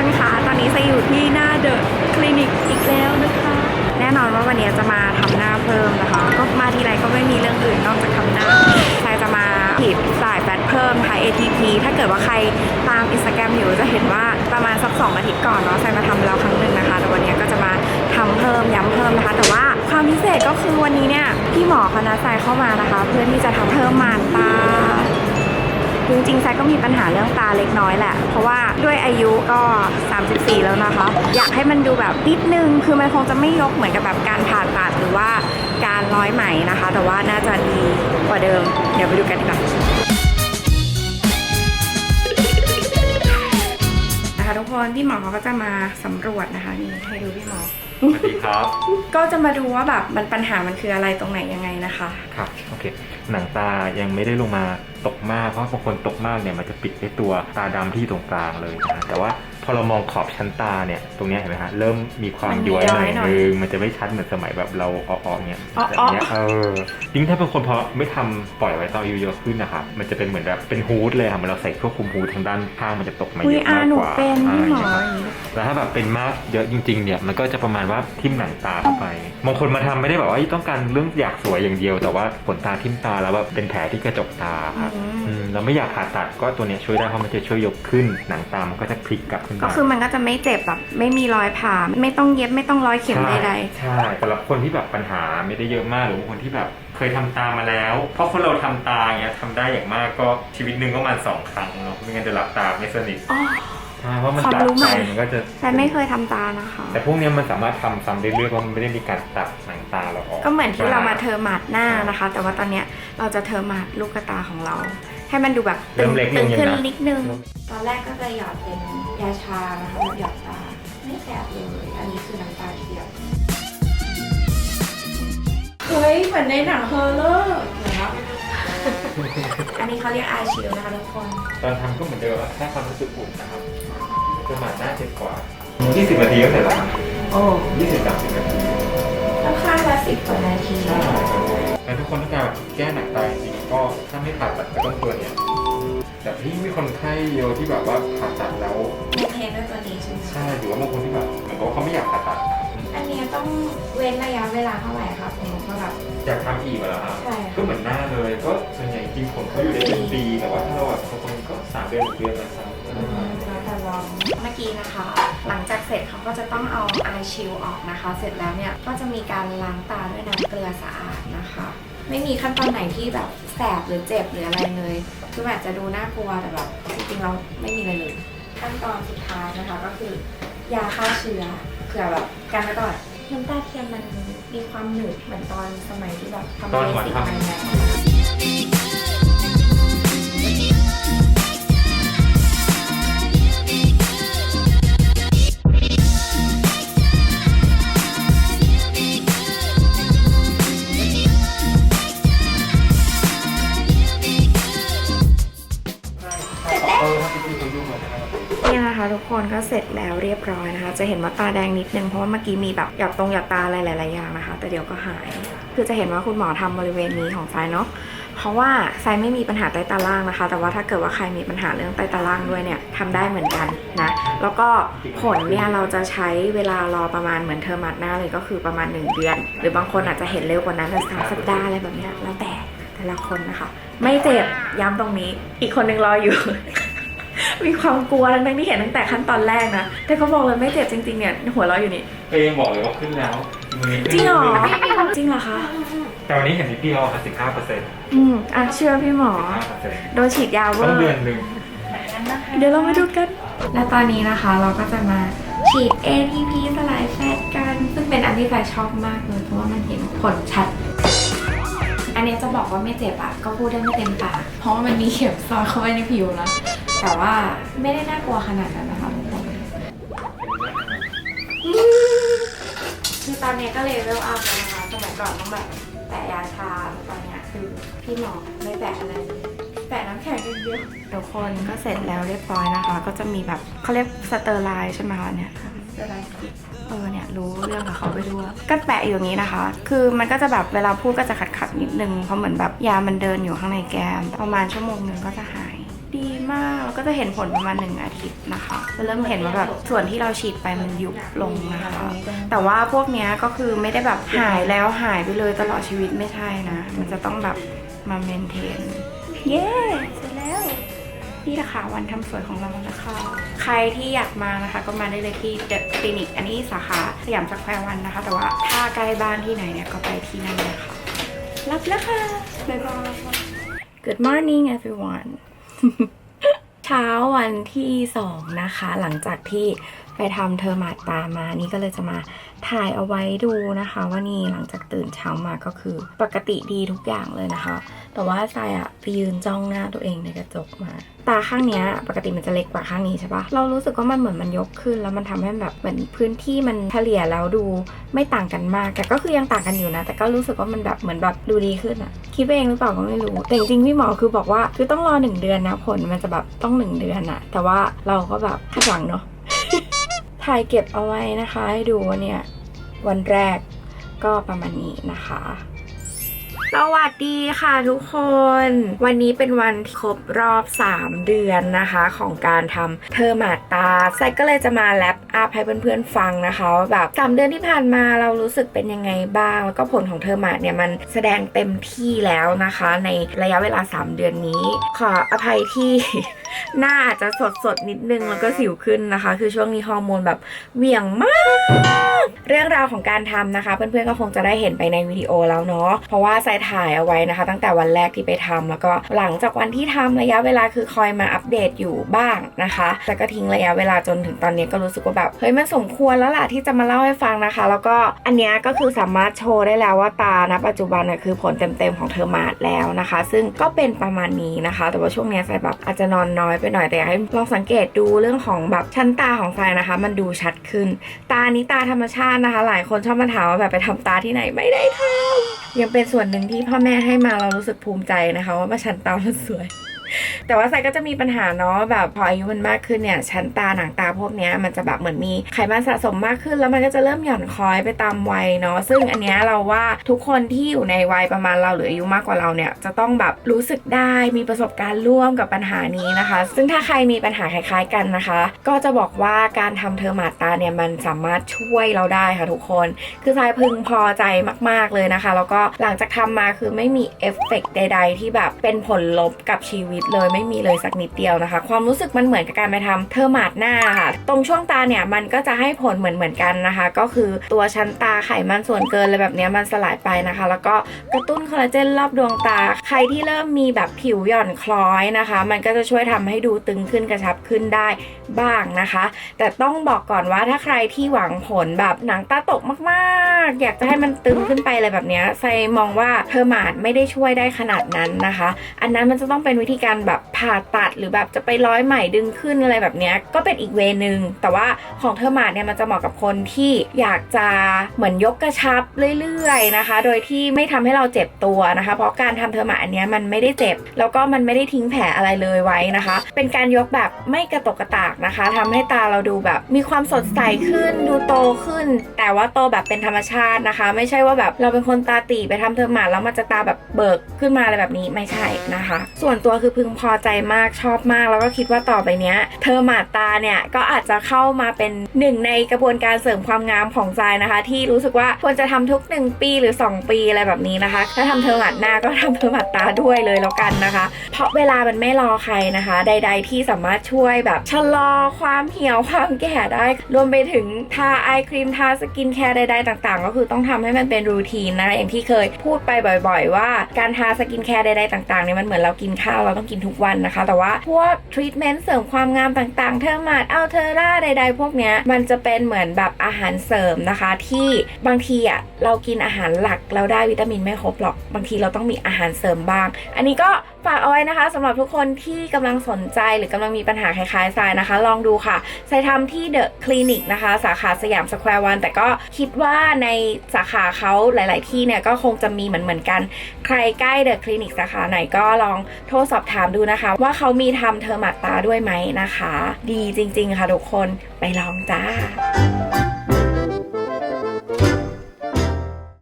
คนคะตอนนี้จะอยู่ที่หน้าเดอะคลินิกอีกแล้วนะคะ แน่นอนว่าวันนี้จะมาทำหน้าเพิ่มนะคะ ก็มาทีไรก็ไม่มีเรื่องอื่นนอกจากทำหน้าใครจะมาผิดสายแฟตเพิ่มค่ะ ATP ถ้าเกิดว่าใครตามอินสตาแกรมอยู่จะเห็นว่าประมาณสักสองอาทิตย์ก่อนเนาะใส่มาทำแล้วครั้งหนึ่งนะคะ แต่วันนี้ก็จะมาทำเพิ่มย้ำเพิ่มนะคะ แต่ว่าความพิเศษก็คือวันนี้เนี่ยพี่หมอคณะสายเข้ามานะคะ เพื่อที่จะทำเพิ่มมานตา จริงๆแซกก็มีปัญหาเรื่องตาเล็กน้อยแหละ เพราะว่าด้วยอายุก็ 34 แล้วนะคะ อยากให้มันดูแบบนิดนึง คือมันคงจะไม่ยกเหมือนกับแบบการผ่าตัดหรือว่าการร้อยไหมนะคะ แต่ว่าน่าจะดีกว่าเดิม เดี๋ยวไปดูกันดีกว่านะคะทุกคนพี่หมอเขาก็จะมาสำรวจนะคะนี่ให้ดูพี่หมอ สวัสดีครับ ก็จะมาดูว่าแบบมันปัญหามันคืออะไรตรงไหนยังไงนะคะ ครับโอเคหนังตายังไม่ได้ลงมาตกมากเพราะบางคนตกมากเนี่ยมันจะปิดไอ้ตัวตาดำที่ตรงกลางเลยนะฮะแต่ว่า พอเรามองขอบชั้นตาเนี่ย ตรงเนี้ยเห็นไหมฮะ เริ่มมีความมันย้อยหน่อยย้อยหน่อยนึงมันจะไม่ชัดเหมือนสมัยแบบเราอ้อๆเนี่ยอ้อๆแบบเนี้ยเออยิ่งถ้าเป็นคนพอไม่ทำปล่อยไว้ตอนอายุเยอะขึ้นนะครับมันจะเป็นเหมือนแบบเป็นฮูดเลยค่ะเหมือนเราใส่ควบคุมฮูดทางด้านข้างมันจะตกมาคุเยยอะอามากหนูกว่าเป็นพี่หมออ่าอย่างนี้ แล้วถ้าแบบเป็นมากเยอะจริง ๆ เนี่ยมันก็จะประมาณว่าทิ่มหนังตาเข้าไปบางคนมาทำไม่ได้แบบว่าต้องการเรื่องอยากสวยอย่างเดียว แต่ว่าขนตาทิ่มตาแล้วแบบเป็นแผลที่กระจกตาครับอืม อืมเราไม่อยากผ่าตัดก็ตัวเนี้ยช่วยได้เพราะมันจะช่วยยกขึ้น หนังตามันก็จะพลิกกลับขึ้นก็มาคือมันก็จะไม่เจ็บแบบไม่มีรอยผ่าไม่ต้องเย็บไม่ต้องร้อยเข็มใดใช่สำหรับคนที่แบบปัญหาไม่ได้เยอะมากหรือบางคนที่แบบเคยทำตามาแล้ว เพราะคนเราทำตาเงี้ยทำได้อย่างมากก็ชีวิตหนึ่งก็ประมาณสองครั้งเนาะไม่งั้นจะรับตาไม่สนิทๆอ๋อ ใช่เพราะมันความตัดรู้ใหไปม่มันก็จะ แต่ไม่เคยทำตานะคะ แต่พวกเนี้ยมันสามารถทำซ้ำได้เรื่อยๆเพราะมันไม่ได้มีการตัดหนังตาเราออกก็เหมือนที่เรามาเทอร์มาดหน้านะคะ แต่ว่าตอนเนี้ยเราจะเทอร์มาดลูกตาของเรา ให้มันดูแบบตึงตึงขึ้นนิดนึง ตอนแรกก็จะหยอดเป็นยาชานะคะแบบหยอดตาไม่แสบเลย อันนี้คือน้ำตาเทียมเฮ้ยเหมือนในหนังเฮอร์เลอร์เหรออันนี้เขาเรียกไอชิลนะคะทุกคน ตอนทำก็เหมือนเดิมอะแค่ความรู้สึกอุ่นนะครับจะหมาดหน้าเจ็บกว่า 20 นาทีก็เสร็จแล้วครับโอ้20 30 นาทีแล้วค่าละสิบกว่านาทีใช่ แต่ทุกคนต้องการแบบแก้หนักตาจริงๆก็ถ้าไม่ผ่าตัดก็ต้องตัวเนี้ยแต่ที่มีคนไข้เยอะที่แบบว่าผ่าตัดแล้วในเทนด้วยตัวนี้ใช่ไหมใช่หรือว่าบางคนที่แบบเหมือนกับว่าเขาไม่อยากผ่าตัดอันเนี้ยต้องเว้นระยะเวลาเท่าไหร่คะสมมติว่าแบบอยากทำอีกเหรอครับใช่ค่ะก็เหมือนหน้าเลยก็ส่วนใหญ่จริงผลเขาอยู่ได้เป็นปีแต่ว่าถ้าเราแบบบางคนก็สามเดือนหกเดือนนะครับแล้วแต่ลองเมื่อกี้นะคะ หลังจากเสร็จเขาก็จะต้องเอาไอชิลออกนะคะ เสร็จแล้วเนี่ยก็จะมีการล้างตาด้วยน้ำเกลือสะอาดนะคะ ไม่มีขั้นตอนไหนที่แบบแสบหรือเจ็บหรืออะไรเลย คือแบบจะดูน่ากลัวแต่แบบจริงๆเราไม่มีอะไรเลย ขั้นตอนสุดท้ายนะคะก็คือยาฆ่าเชื้อเผื่อแบบกันไว้ก่อนน้ำตาเทียมมันมีความหนืดเหมือนตอนสมัยที่แบบทำตอนเลหมอสิกทำไป คะทุกคนก็เสร็จแล้วเรียบร้อยนะคะ จะเห็นว่าตาแดงนิดนึงเพราะว่าเมื่อกี้มีแบบหยอดตรงหยอดตาอะไรหลายๆอย่างนะคะ แต่เดี๋ยวก็หาย คือจะเห็นว่าคุณหมอทำบริเวณนี้ของไซเนาะเพราะว่าไซไม่มีปัญหาใต้ตาล่างนะคะ แต่ว่าถ้าเกิดว่าใครมีปัญหาเรื่องใต้ตาล่างด้วยเนี่ยทำได้เหมือนกันนะ แล้วก็ผลเนี่ยเราจะใช้เวลารอประมาณเหมือนเทอมัดหน้าเลยก็คือประมาณ 1 เดือน หรือบางคนอาจจะเห็นเร็วกว่านั้นสามสัปดาห์อะไรแบบนี้แล้วแต่แต่ละคนนะคะ ไม่เจ็บย้ำตรงนี้ อีกคนนึงรออยู่ มีความกลัวทั้งๆที่เห็นตั้งแต่ขั้นตอนแรกนะแต่เขาบอกเลยไม่เจ็บจริงๆเนี่ยหัวเราะอยู่นี่ เองบอกเลยว่าขึ้นแล้วมือจริงเหรอจริงเหรอคะแต่วันนี้เห็นนิดเดียวค่ะ15เปอร์เซ็นต์อืมอะเชื่อพี่หมอ5เปอร์เซ็นต์โดนฉีดยาเวอต้องร์ เดือนหนึ่งเดี๋ยวเรามาดูกัน และตอนนี้นะคะเราก็จะมาฉีด ATP สลายแฟตกัน ซึ่งเป็นอันที่ไฟชอบมากเลยเพราะว่ามันเห็นผลชัด อันนี้จะบอกว่าไม่เจ็บอะก็พูดได้ไม่เต็มปากเพราะว่ามันมีเข็มซอยเข้าไปในผิวนะ แต่ว่าไม่ได้น่ากลัวขนาดนั้นนะคะทุกคนคือตอนนี้ก็เลเวลอัพแล้วนะคะสมัยก่อนต้องแบบแปะยาชาแต่ตอนเนี้ยคือพี่หมอไม่แปะอะไรแปะน้ำแข็งอย่างเดียวทุกคนก็เสร็จแล้วเรียบร้อยนะคะ ก็จะมีแบบเขาเรียกสเตอร์ไลน์ใช่ไหมคะเนี่ยสเตอร์ไลน์เออเนี่ยรู้เรื่องกับเขาไปด้วยก็แปะอยู่อย่างนี้นะคะ คือมันก็จะแบบเวลาพูดก็จะขัดขัดๆนิดนึงเพราะเหมือนแบบยามันเดินอยู่ข้างในแก้ม ประมาณชั่วโมงหนึ่งก็จะหาย ดีมากแล้วก็จะเห็นผลประมาณหนึ่งอาทิตย์นะคะจะเริ่มเห็นว่าแบบส่วนที่เราฉีดไปมันยุบลงนะคะ แต่ว่าพวกนี้ก็คือไม่ได้แบบหายแล้วหายไปเลยตลอดชีวิตไม่ใช่นะ มันจะต้องแบบมาเมนเทน เย้เสร็จแล้วนี่แหละค่ะวันทำสวยของเรานะคะ ใครที่อยากมานะคะ ก็มาได้เลยที่เดอะคลินิก อันนี้สาขาสยามสแควร์วันนะคะ แต่ว่าถ้าใกล้บ้านที่ไหนเนี่ยก็ไปที่นั่นเลยค่ะรับแล้วค่ะบ๊ายบาย Good morning everyone เช้าวันที่สองนะคะ หลังจากที่ ไปทำเทอร์มาตามา นี่ก็เลยจะมาถ่ายเอาไว้ดูนะคะ ว่านี่หลังจากตื่นเช้ามาก็คือปกติดีทุกอย่างเลยนะคะ แต่ว่าทรายอะไปยืนจ้องหน้าตัวเองในกระจกมา ตาข้างเนี้ยปกติมันจะเล็กกว่าข้างนี้ใช่ปะเรารู้สึกว่ามันเหมือนมันยกขึ้น แล้วมันทำให้แบบเหมือนพื้นที่มันเฉลี่ยแล้วดูไม่ต่างกันมาก แต่ก็คือยังต่างกันอยู่นะ แต่ก็รู้สึกว่ามันแบบเหมือนแบบดูดีขึ้นอะคิดเองหรือเปล่าก็ไม่รู้ แต่จริงๆพี่หมอคือบอกว่าคือต้องรอหนึ่งเดือนนะผลมันจะแบบต้องหนึ่งเดือนอะแต่ว่าเราก็แบบคาดหวังเนาะ ถ่ายเก็บเอาไว้นะคะให้ดูว่าเนี่ยวันแรกก็ประมาณนี้นะคะสวัสดีค่ะทุกคน วันนี้เป็นวันครบรอบ 3 เดือนนะคะ ของการทำเทอร์มาตาไซก็เลยจะมาแลปอัพให้เพื่อนๆฟังนะคะว่าแบบ3เดือนที่ผ่านมาเรารู้สึกเป็นยังไงบ้าง แล้วก็ผลของเทอร์มาตเนี่ยมันแสดงเต็มที่แล้วนะคะ ในระยะเวลา 3 เดือนนี้ ขออภัยที่หน้าอาจจะสดสดๆนิดนึงแล้วก็สิวขึ้นนะคะ คือช่วงนี้ฮอร์โมนแบบเหวี่ยงมาก เรื่องราวของการทำนะคะ เพื่อนๆก็คงจะได้เห็นไปในวิดีโอแล้วเนาะเพราะว่าใส่ถ่ายเอาไว้นะคะ ตั้งแต่วันแรกที่ไปทำแล้วก็หลังจากวันที่ทำระยะเวลาคือคอยมาอัปเดตอยู่บ้างนะคะแต่ก็ทิ้งระยะเวลาจนถึงตอนนี้ก็รู้สึกว่าแบบเฮ้ยมันสมควรแล้วล่ะที่จะมาเล่าให้ฟังนะคะ แล้วก็อันเนี้ยก็คือสามารถโชว์ได้แล้วว่าตาณปัจจุบันเนี่ยคือผลเต็มๆของเทอร์มาดแล้วนะคะ ซึ่งก็เป็นประมาณนี้นะคะ แต่ว่าช่วงเนี้ยใส่แบบอาจจะนอนน้อยไปหน่อยแต่อยากให้ลองสังเกตดูเรื่องของแบบชั้นตาของทรายนะคะ มันดูชัดขึ้น ตานี้ตาธรรมชาตินะคะ หลายคนชอบมาถามว่าแบบไปทำตาที่ไหนไม่ได้ทำยังเป็นส่วนหนึ่งที่พ่อแม่ให้มาเรารู้สึกภูมิใจนะคะ ว่ามาชั้นตามันสวย แต่ว่าไซก็จะมีปัญหาเนาะแบบพออายุมันมากขึ้นเนี่ยชั้นตาหนังตาพวกเนี้ยมันจะแบบเหมือนมีไขมันสะสมมากขึ้น แล้วมันก็จะเริ่มหย่อนคล้อยไปตามวัยเนาะซึ่งอันเนี้ยเราว่าทุกคนที่อยู่ในวัยประมาณเราหรืออายุมากกว่าเราเนี่ยจะต้องแบบรู้สึกได้มีประสบการณ์ร่วมกับปัญหานี้นะคะ ซึ่งถ้าใครมีปัญหาคล้ายๆกันนะคะ ก็จะบอกว่าการทำเทอร์มาตาเนี่ยมันสามารถช่วยเราได้ค่ะทุกคน คือทรายพึงพอใจมาก ๆเลยนะคะ แล้วก็หลังจากทำมาคือไม่มีเอฟเฟกต์ใด ๆ ที่แบบเป็นผลลบกับชีวิตเลยไม่ไม่มีเลยสักนิดเดียวนะคะ ความรู้สึกมันเหมือนกับการไปทำเทอร์มาดหน้าค่ะ ตรงช่วงตาเนี่ยมันก็จะให้ผลเหมือนเหมือนๆกันนะคะ ก็คือตัวชั้นตาไขมันส่วนเกินอะไรแบบนี้มันสลายไปนะคะ แล้วก็กระตุ้นคอลลาเจนรอบดวงตา ใครที่เริ่มมีแบบผิวหย่อนคล้อยนะคะ มันก็จะช่วยทำให้ดูตึงขึ้นกระชับขึ้นได้บ้างนะคะ แต่ต้องบอกก่อนว่าถ้าใครที่หวังผลแบบหนังตาตกมากๆ อยากจะให้มันตึงขึ้นไปอะไรแบบนี้ไซมองว่าเทอร์มาดไม่ได้ช่วยได้ขนาดนั้นนะคะ อันนั้นมันจะต้องเป็นวิธีการแบบผ่าตัดหรือแบบจะไปร้อยใหม่ดึงขึ้นอะไรแบบเนี้ยก็เป็นอีกเวนึง แต่ว่าของเทอร์มาดเนี่ยมันจะเหมาะกับคนที่อยากจะเหมือนยกกระชับเรื่อยๆนะคะ โดยที่ไม่ทำให้เราเจ็บตัวนะคะ เพราะการทำเทอร์มาดอันเนี้ยมันไม่ได้เจ็บ แล้วก็มันไม่ได้ทิ้งแผลอะไรเลยไว้นะคะ เป็นการยกแบบไม่กระตกกระตากนะคะทำให้ตาเราดูแบบมีความสดใสขึ้นดูโตขึ้น แต่ว่าโตแบบเป็นธรรมชาตินะคะ ไม่ใช่ว่าแบบเราเป็นคนตาตีไปทำเทอร์มาดแล้วมันจะตาแบบเบิกขึ้นมาอะไรแบบนี้ไม่ใช่นะคะ ส่วนตัวคือพึงพออใจมากชอบมาก แล้วก็คิดว่าต่อไปเนี้ยเทอมาตาเนี่ยก็อาจจะเข้ามาเป็นหนึ่งในกระบวนการเสริมความงามของทรายนะคะ ที่รู้สึกว่าควรจะทำทุก 1 ปีหรือ 2 ปีอะไรแบบนี้นะคะ ถ้าทำเทอร์มาหน้าก็ทำเทอร์มาตาด้วยเลยแล้วกันนะคะ เพราะเวลามันไม่รอใครนะคะ ใด ๆ ที่สามารถช่วยแบบชะลอความเหี่ยวความแก่ได้ รวมไปถึงทาไอครีมทาสกินแคร์ใดๆต่าง ๆ ก็คือต้องทำให้มันเป็นรูทีนนะคะอย่างที่เคยพูดไปบ่อย ๆ ว่าการทาสกินแคร์ใดๆต่างๆเนี่ยมันเหมือนเรากินข้าวเราต้องกินทุกวันนะคะ แต่ว่าพวกทรีทเมนต์เสริมความงามต่างๆ เทอร์มาดอัลเทอร่าใด ๆ พวกเนี้ยมันจะเป็นเหมือนแบบอาหารเสริมนะคะ ที่บางทีอะเรากินอาหารหลักเราได้วิตามินไม่ครบหรอก บางทีเราต้องมีอาหารเสริมบ้าง อันนี้ก็ฝากเอาไว้นะคะสำหรับทุกคนที่กำลังสนใจหรือกำลังมีปัญหาคล้ายๆทรายนะคะ ลองดูค่ะทรายทำที่เดอะคลินิกนะคะ สาขาสยามสแควร์วันแต่ก็คิดว่าในสาขาเขาหลาย ๆ ที่เนี่ยก็คงจะมีเหมือนเหมือนๆกัน ใครใกล้เดอะคลินิกสาขาไหนก็ลองโทรสอบถามดูนะคะ ว่าเขามีทำเทอร์มาตตาด้วยไหมนะคะ ดีจริง ๆ ค่ะทุกคนไปลองจ้า